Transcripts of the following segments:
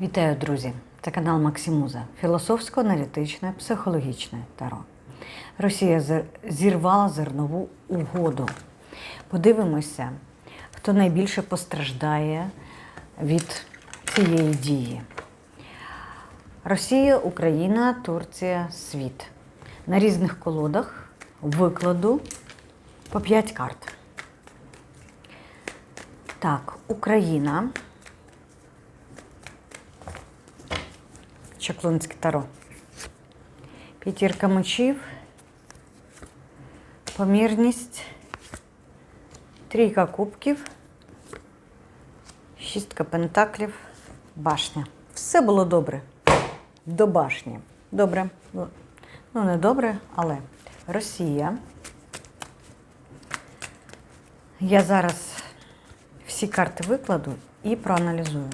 Вітаю, друзі! Це канал Максимуза, філософсько-аналітичне, психологічне таро. Росія зірвала зернову угоду. Подивимося, хто найбільше постраждає від цієї дії. Росія, Україна, Турція, світ. На різних колодах викладу по 5 карт. Так, Україна. Чаклунське таро. П'ятірка мечів. Помірність. Трійка кубків. Шістка пентаклів. Башня. Все було добре. До башні. Добре. Ну, не добре, але Росія. Я зараз всі карти викладу і проаналізую.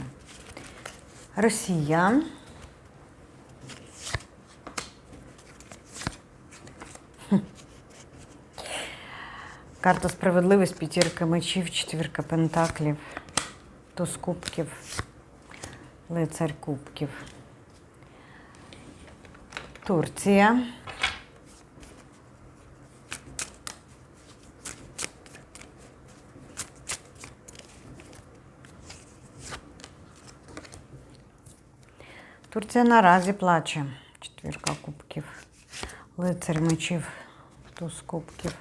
Росія. Карта справедливість, п'ятірка мечів, четвірка пентаклів, туз кубків, лицар кубків. Турція. Турція наразі плаче. Четвірка кубків. Лицар мечів, туз кубків.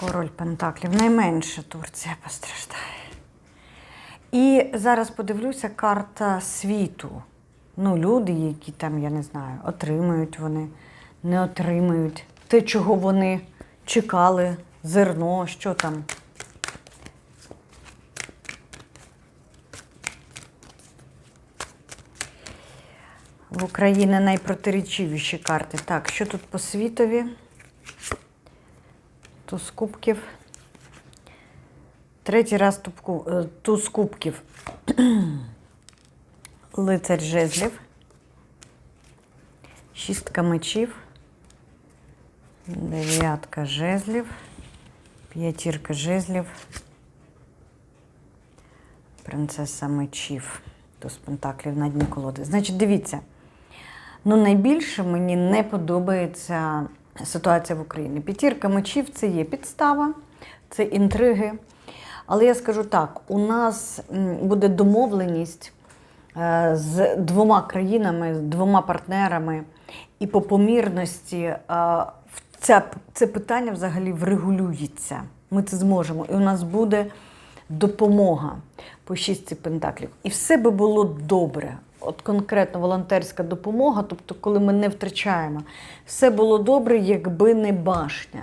Король Пентаклів. Найменше Турція постраждає. І зараз подивлюся карта світу. Ну, люди, які там, я не знаю, отримають вони, не отримають. Те, чого вони чекали, зерно, що там. В Україні найпротирічивіші карти. Так, що тут по світові? Туз кубків. Третій раз тупку, е, туз кубків. Лицар жезлів. Шістка мечів. Дев'ятка жезлів. П'ятірка жезлів. Принцеса мечів. Туз пентаклів на дні колоди. Значить, дивіться. Ну, найбільше мені не подобається ситуація в Україні. П'ятірка мечів це є підстава, це інтриги. Але я скажу так: у нас буде домовленість е, з двома країнами, з двома партнерами, і по помірності це, це питання взагалі врегулюється. Ми це зможемо. І у нас буде допомога по шістці пентаклів. І все би було добре. От конкретно волонтерська допомога, тобто, коли ми не втрачаємо, все було добре, якби не башня.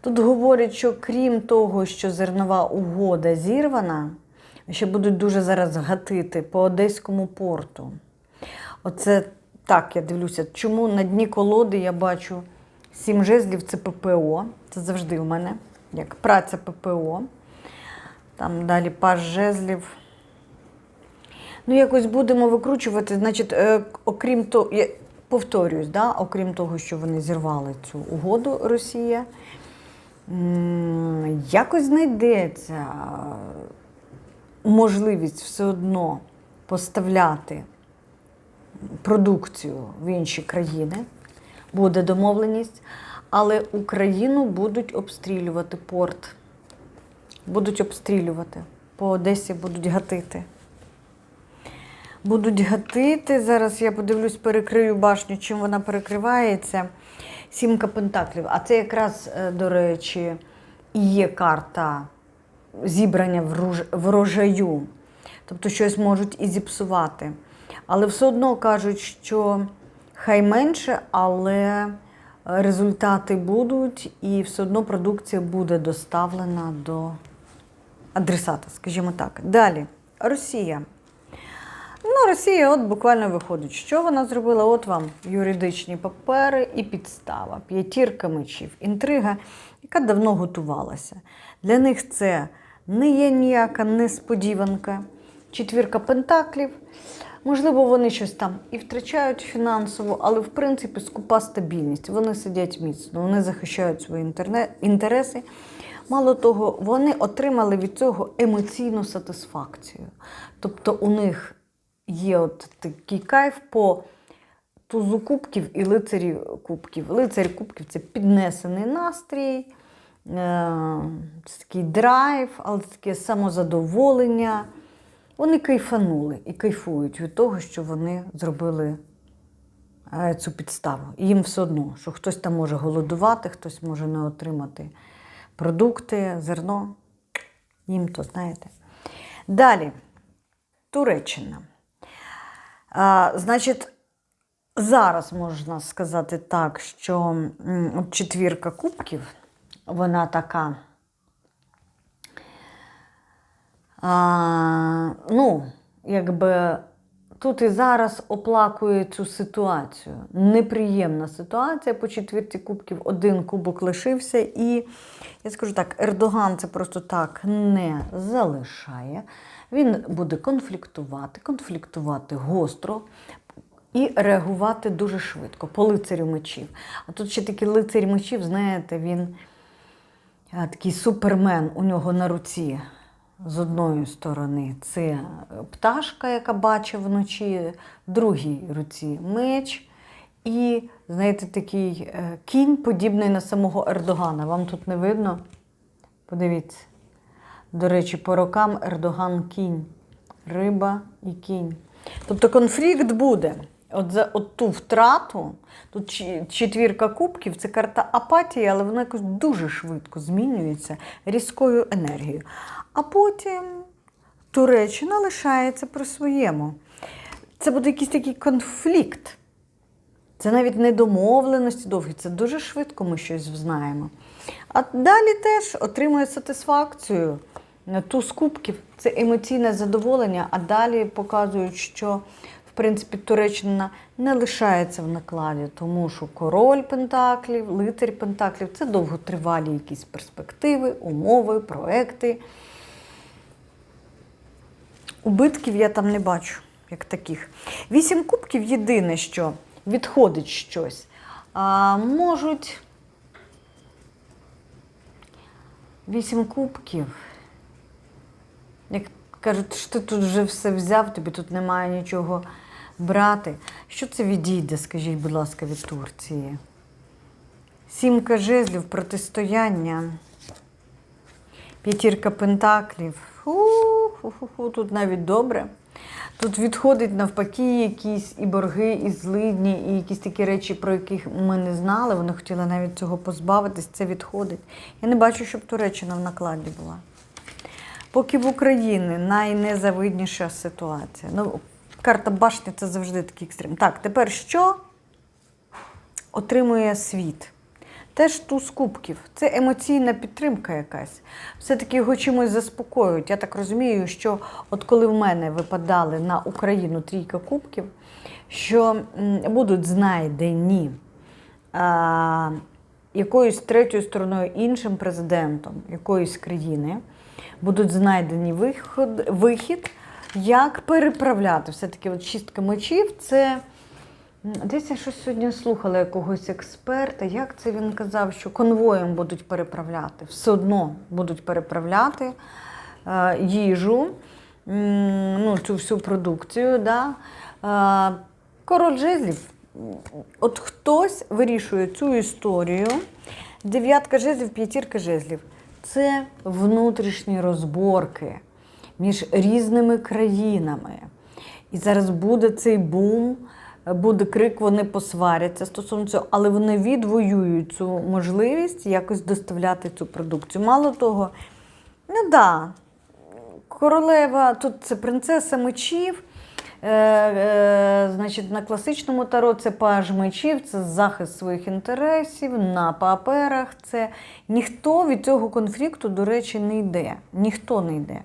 Тут говорять, що крім того, що зернова угода зірвана, ще будуть дуже зараз гатити по Одеському порту. Оце так, я дивлюся, чому на дні колоди я бачу сім жезлів це ППО. Це завжди у мене, як праця ППО. Там далі паж жезлів. Ну, якось будемо викручувати. Значить, е, окрім того, я повторююсь, да? окрім того, що вони зірвали цю угоду Росія, якось знайдеться можливість все одно поставляти продукцію в інші країни. Буде домовленість, але Україну будуть обстрілювати порт. Будуть обстрілювати. По Одесі будуть гатити. Будуть гатити. Зараз я подивлюсь, перекрию башню, чим вона перекривається. Сімка пентаклів. А це якраз, е, до речі, і є карта зібрання врожаю. Тобто щось можуть і зіпсувати. Але все одно кажуть, що хай менше, але результати будуть, і все одно продукція буде доставлена до адресата, скажімо так. Далі, Росія. Ну, Росія, от буквально виходить, що вона зробила? От вам юридичні папери і підстава, п'ятірка мечів, інтрига, яка давно готувалася. Для них це не є ніяка несподіванка. Четвірка пентаклів. Можливо, вони щось там і втрачають фінансово, але в принципі скупа стабільність. Вони сидять міцно, вони захищають свої інтереси. Мало того, вони отримали від цього емоційну сатисфакцію. Тобто у них є от такий кайф по тузу кубків і лицарі кубків. Лицарі кубків це піднесений настрій, е, це такий драйв, але це таке самозадоволення. Вони кайфанули і кайфують від того, що вони зробили е, цю підставу. І їм все одно, що хтось там може голодувати, хтось може не отримати продукти, зерно. Їм то, знаєте. Далі, Туреччина. А, значить, зараз можна сказати так, що четвірка кубків, вона така. А, ну, якби тут і зараз оплакує цю ситуацію. Неприємна ситуація по четвірці кубків. Один кубок лишився, і я скажу так: Ердоган це просто так не залишає. Він буде конфліктувати, конфліктувати гостро. І реагувати дуже швидко по лицарю мечів. А тут ще такий лицарь мечів, знаєте, він такий супермен у нього на руці з одної сторони це пташка, яка бачить вночі, в другій руці меч. І, знаєте, такий е, кінь, подібний на самого Ердогана. Вам тут не видно? Подивіться. До речі, по рокам Ердоган кінь, риба і кінь. Тобто конфлікт буде. От за от ту втрату, тут четвірка кубків це карта апатії, але вона якось дуже швидко змінюється різкою енергією. А потім Туреччина лишається при своєму. Це буде якийсь такий конфлікт. Це навіть не домовленості довгі, це дуже швидко ми щось знаємо. А далі теж отримує сатисфакцію. Туз кубків це емоційне задоволення, а далі показують, що в принципі Туреччина не лишається в накладі, тому що король Пентаклів, лицар Пентаклів це довготривалі якісь перспективи, умови, проекти. Убитків я там не бачу, як таких. Вісім кубків єдине, що відходить щось. А, можуть. Вісім кубків. Як кажуть, що ти тут вже все взяв, тобі тут немає нічого брати. Що це відійде, скажіть, будь ласка, від Турції? Сімка жезлів, протистояння. П'ятірка пентаклів. Фу-ху-ху, тут навіть добре. Тут відходить навпаки якісь і борги, і злидні, і якісь такі речі, про яких ми не знали. Вони хотіли навіть цього позбавитись, це відходить. Я не бачу, щоб Туреччина в накладі була. Поки в Україні найнезавидніша ситуація. Ну, карта башні це завжди такий екстрем. Так, тепер що отримує світ? Теж туз кубків. Це емоційна підтримка якась. Все-таки його чимось заспокоюють. Я так розумію, що от коли в мене випадали на Україну трійка кубків, що будуть знайдені а, якоюсь третьою стороною, іншим президентом якоїсь країни, будуть знайдені виход, вихід, як переправляти. Все-таки от шістка мечів це. Десь я щось сьогодні слухала якогось експерта. Як це він казав, що конвоєм будуть переправляти, все одно будуть переправляти е, їжу, ну, цю всю продукцію. Да? Е, король жезлів. От хтось вирішує цю історію. Дев'ятка жезлів, п'ятірка жезлів. Це внутрішні розборки між різними країнами. І зараз буде цей бум, буде крик, вони посваряться стосовно цього, але вони відвоюють цю можливість якось доставляти цю продукцію. Мало того, ну да, королева, тут це принцеса мечів. Е, е, значить, на класичному таро це паж мечів, це захист своїх інтересів, на паперах. Це ніхто від цього конфлікту, до речі, не йде. Ніхто не йде.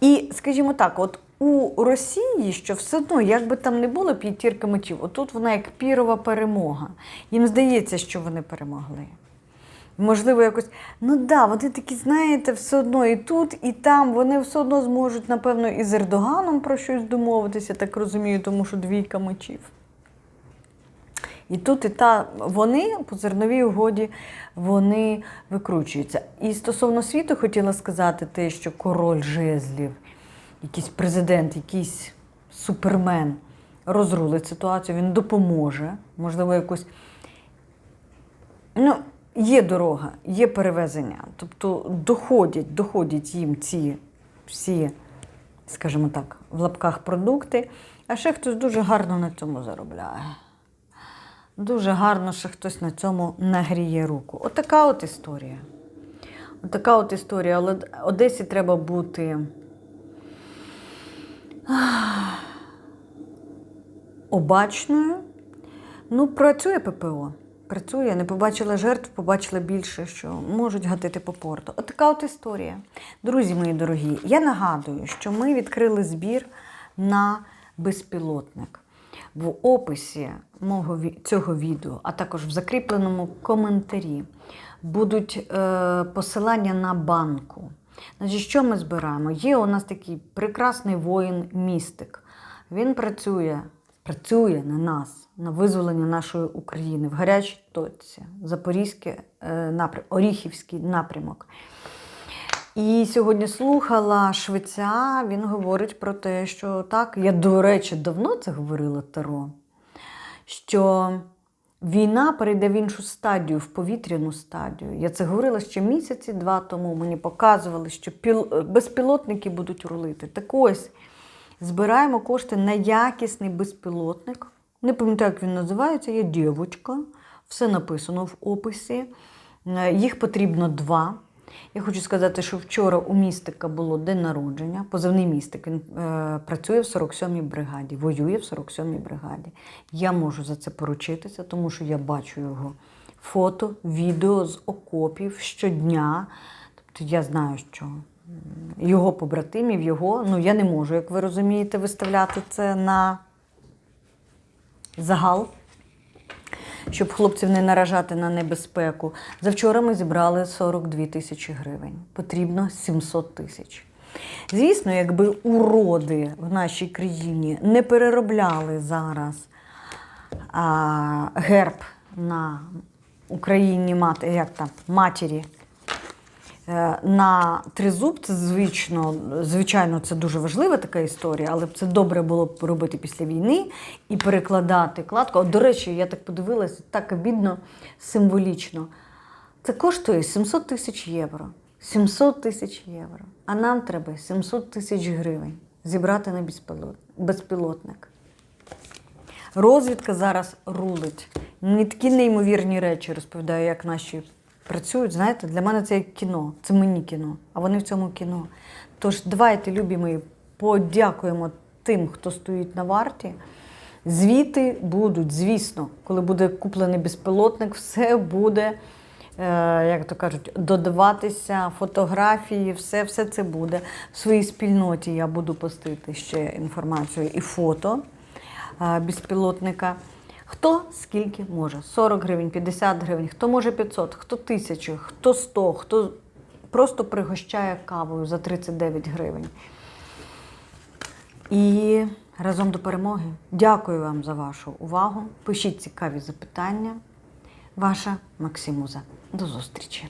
І, скажімо так, от у Росії, що все одно, як би там не було п'ятірка мечів, отут вона як пірова перемога. Їм здається, що вони перемогли. Можливо, якось, ну да, вони такі, знаєте, все одно і тут, і там. Вони все одно зможуть, напевно, і з Ердоганом про щось домовитися, так розумію, тому що двійка мечів. І тут, і та вони по зерновій угоді вони викручуються. І стосовно світу хотіла сказати те, що король жезлів, якийсь президент, якийсь супермен розрулить ситуацію, він допоможе, можливо, якусь. Ну, є дорога, є перевезення. Тобто доходять, доходять їм ці всі, скажімо так, в лапках продукти, а ще хтось дуже гарно на цьому заробляє. Дуже гарно, що хтось на цьому нагріє руку. Отака от історія. Отака от історія. Але Одесі треба бути обачною. Ну, працює ППО. Працює, не побачила жертв, побачила більше, що можуть гатити по порту. Отака от історія. Друзі мої дорогі, я нагадую, що ми відкрили збір на безпілотник. В описі мого цього відео, а також в закріпленому коментарі будуть е, посилання на банку. Значить, що ми збираємо? Є у нас такий прекрасний воїн-містик. Він працює, працює на нас, на визволення нашої України в гарячій точці, Запорізький е, напрям, Оріхівський напрямок. І сьогодні слухала швеця, він говорить про те, що так, я, до речі, давно це говорила Таро, що війна перейде в іншу стадію, в повітряну стадію. Я це говорила ще місяці два тому. Мені показували, що піл... безпілотники будуть рулити. Так ось збираємо кошти на якісний безпілотник. Не пам'ятаю, як він називається, є дівочка. Все написано в описі. Е, Їх потрібно два. Я хочу сказати, що вчора у містика було день народження, позивний містик. Він е, працює в 47-й бригаді, воює в 47-й бригаді. Я можу за це поручитися, тому що я бачу його фото, відео з окопів щодня. Тобто я знаю, що його побратимів, його, ну я не можу, як ви розумієте, виставляти це на загал щоб хлопців не наражати на небезпеку. Завчора ми зібрали 42 тисячі гривень. Потрібно 700 тисяч. Звісно, якби уроди в нашій країні не переробляли зараз а, герб на Україні мати, як там, матері на тризуб, це звично, звичайно, це дуже важлива така історія, але це добре було б робити після війни і перекладати кладку. От, до речі, я так подивилася, так обідно, символічно. Це коштує 700 тисяч євро. 700 тисяч євро. А нам треба 700 тисяч гривень зібрати на безпілотник. Розвідка зараз рулить. Мені такі неймовірні речі розповідаю, як наші працюють. Знаєте, для мене це як кіно, це мені кіно, а вони в цьому кіно. Тож давайте, любі мої, подякуємо тим, хто стоїть на варті. Звіти будуть, звісно, коли буде куплений безпілотник, все буде, е, як то кажуть, додаватися, фотографії, все, все це буде. В своїй спільноті я буду постити ще інформацію і фото е, безпілотника. Хто скільки може? 40 гривень, 50 гривень, хто може 500, хто 1000, хто 100, хто просто пригощає кавою за 39 гривень. І разом до перемоги. Дякую вам за вашу увагу. Пишіть цікаві запитання. Ваша Максимуза. До зустрічі!